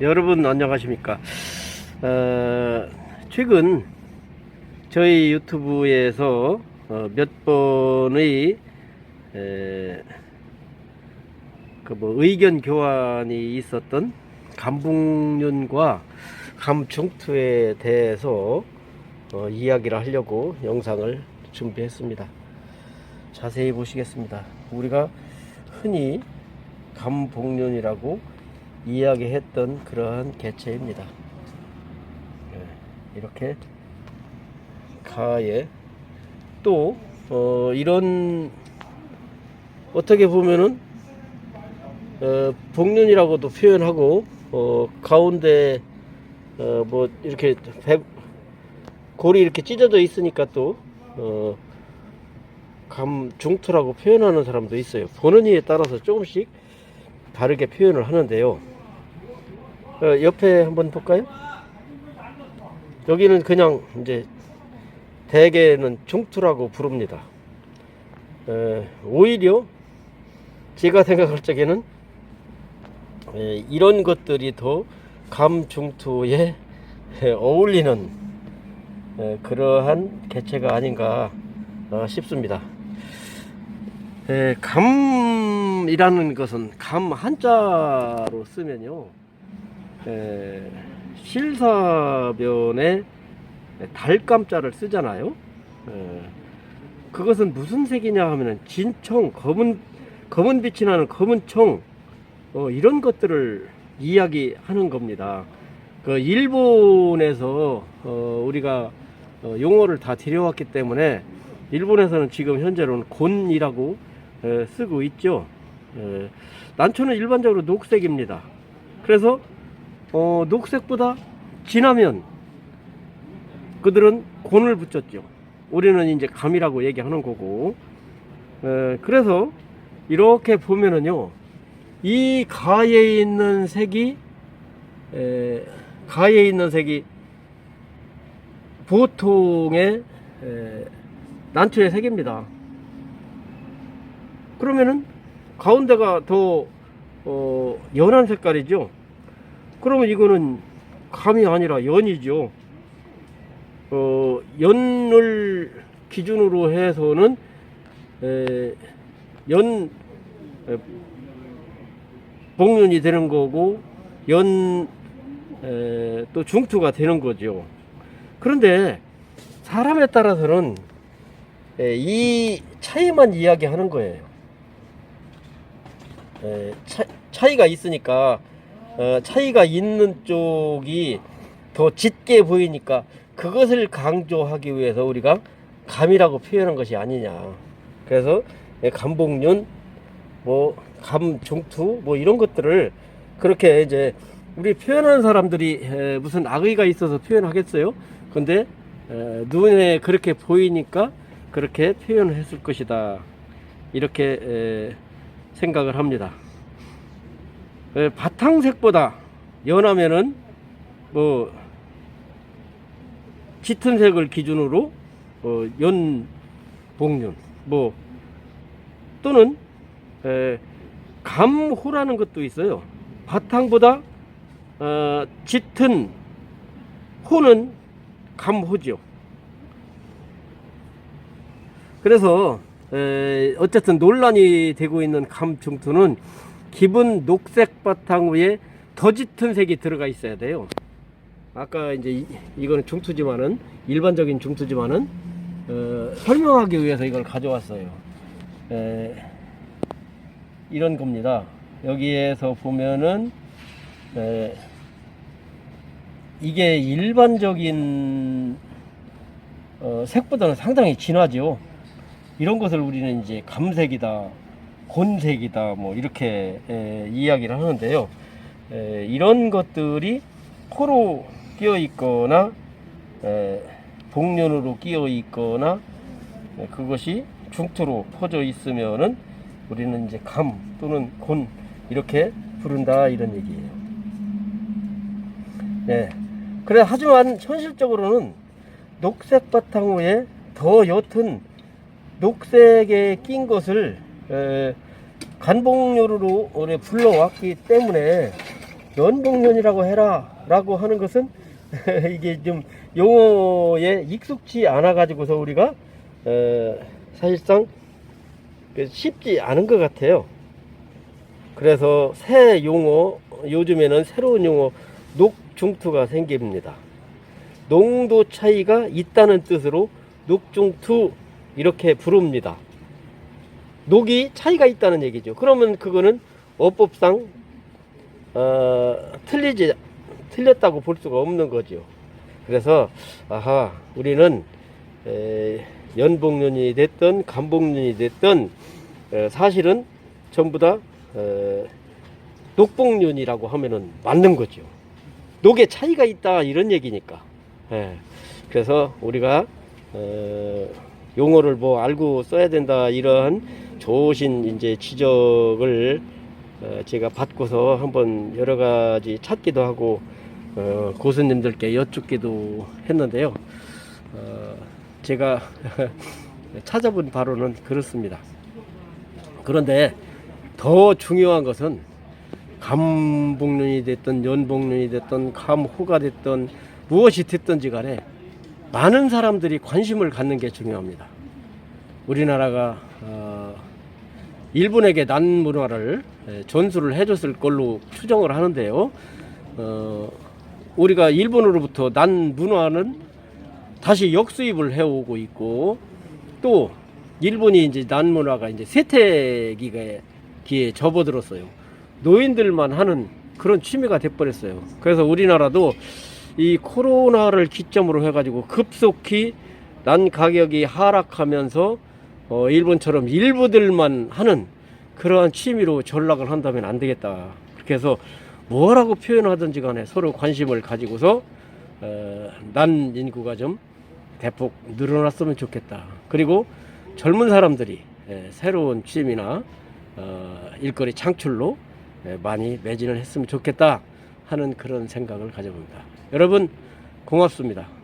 여러분 안녕하십니까 어, 최근 저희 유튜브에서 어, 몇 번의 그 뭐 의견 교환이 있었던 감북륜과 감중투에 대해서 어, 이야기를 하려고 영상을 준비했습니다. 자세히 보시겠습니다. 우리가 흔히 감복륜이라고 이야기했던 그러한 개체입니다. 예, 이렇게 가에 또 어, 이런 어떻게 보면은 어, 복륜이라고도 표현하고 어, 가운데 어, 뭐 이렇게 배, 골이 이렇게 찢어져 있으니까 또 어, 감중투라고 표현하는 사람도 있어요. 보는 이에 따라서 조금씩 다르게 표현을 하는데요. 어, 옆에 한번 볼까요? 여기는 그냥 이제 대개는 중투라고 부릅니다. 에, 오히려 제가 생각할 적에는 에, 이런 것들이 더 감중투에 에, 어울리는 에, 그러한 개체가 아닌가 어, 싶습니다. 에, 감이라는 것은 감 한자로 쓰면요. 에, 실사변에 달감자를 쓰잖아요. 에, 그것은 무슨 색이냐 하면은 진청, 검은, 검은 빛이 나는 검은 청, 어, 이런 것들을 이야기하는 겁니다. 그 일본에서 어, 우리가 어, 용어를 다 들여왔기 때문에 일본에서는 지금 현재로는 곤이라고 에, 쓰고 있죠. 에, 난초는 일반적으로 녹색입니다. 그래서 어, 녹색보다 진하면 그들은 곤을 붙였죠. 우리는 이제 감이라고 얘기하는 거고. 에, 그래서 이렇게 보면은요, 이 가에 있는 색이 에, 가에 있는 색이 보통의 에, 난초의 색입니다. 그러면은 가운데가 더 어, 연한 색깔이죠. 그러면 이거는 감이 아니라 연이죠. 어, 연을 기준으로 해서는 에, 연 에, 복륜이 되는 거고 연 에, 또 중투가 되는 거죠. 그런데 사람에 따라서는 에, 이 차이만 이야기하는 거예요. 에, 차, 차이가 있으니까 어, 차이가 있는 쪽이 더 짙게 보이니까 그것을 강조하기 위해서 우리가 감이라고 표현한 것이 아니냐. 그래서 예, 감복륜, 뭐 감중투, 뭐 이런 것들을 그렇게 이제 우리 표현하는 사람들이 에, 무슨 악의가 있어서 표현하겠어요? 근데 에, 눈에 그렇게 보이니까 그렇게 표현을 했을 것이다. 이렇게 에, 생각을 합니다. 에, 바탕색보다 연하면은 뭐 짙은 색을 기준으로 어, 연복륜 뭐 또는 에, 감호라는 것도 있어요. 바탕보다 어, 짙은 호는 감호죠. 그래서 에, 어쨌든 논란이 되고 있는 감중투는 기본 녹색 바탕 위에 더 짙은 색이 들어가 있어야 돼요. 아까 이제 이, 이거는 중투지만은 일반적인 중투지만은 어, 설명하기 위해서 이걸 가져왔어요. 에, 이런 겁니다. 여기에서 보면은 에, 이게 일반적인 어, 색보다는 상당히 진하죠. 이런 것을 우리는 이제 감색이다, 곤색이다, 뭐 이렇게 에, 이야기를 하는데요. 에, 이런 것들이 코로 끼어 있거나 에, 복륜으로 끼어 있거나 에, 그것이 중투로 퍼져 있으면은 우리는 이제 감 또는 곤 이렇게 부른다 이런 얘기예요. 네. 그래 하지만 현실적으로는 녹색 바탕 위에 더 옅은 녹색에 낀 것을 에, 간복류로 오래 불러왔기 때문에 연봉년이라고 해라 라고 하는 것은 이게 좀 용어에 익숙치 않아 가지고서 우리가 어, 사실상 그 쉽지 않은 것 같아요. 그래서 새 용어 요즘에는 새로운 용어 녹중투가 생깁니다. 농도 차이가 있다는 뜻으로 녹중투 이렇게 부릅니다. 녹이 차이가 있다는 얘기죠. 그러면 그거는 어법상 어, 틀리지 틀렸다고 볼 수가 없는 거죠. 그래서 아하 우리는 에, 연복년이 됐든 간복년이 됐든 에, 사실은 전부 다 에, 녹복년이라고 하면은 맞는 거죠. 녹의 차이가 있다 이런 얘기니까. 예. 그래서 우리가 어, 용어를 뭐 알고 써야 된다 이런 좋으신 이제 지적을 어, 제가 받고서 한번 여러 가지 찾기도 하고 어, 고수님들께 여쭙기도 했는데요. 어, 제가 찾아본 바로는 그렇습니다. 그런데 더 중요한 것은 감복년이 됐든 연복년이 됐든 감호가 됐든 무엇이 됐든지 간에 많은 사람들이 관심을 갖는 게 중요합니다. 우리나라가 어, 일본에게 난 문화를 에, 전수를 해줬을 걸로 추정을 하는데요. 어, 우리가 일본으로부터 난 문화는 다시 역수입을 해오고 있고 또 일본이 이제 난 문화가 이제 세태기에 기에 접어들었어요. 노인들만 하는 그런 취미가 돼버렸어요. 그래서 우리나라도 이 코로나를 기점으로 해가지고 급속히 난 가격이 하락하면서 어, 일본처럼 일부들만 하는 그러한 취미로 전락을 한다면 안 되겠다. 그렇게 해서 뭐라고 표현하든지 간에 서로 관심을 가지고서 어, 난 인구가 좀 대폭 늘어났으면 좋겠다. 그리고 젊은 사람들이 예, 새로운 취미나 어, 일거리 창출로 예, 많이 매진을 했으면 좋겠다 하는 그런 생각을 가져봅니다. 여러분 고맙습니다.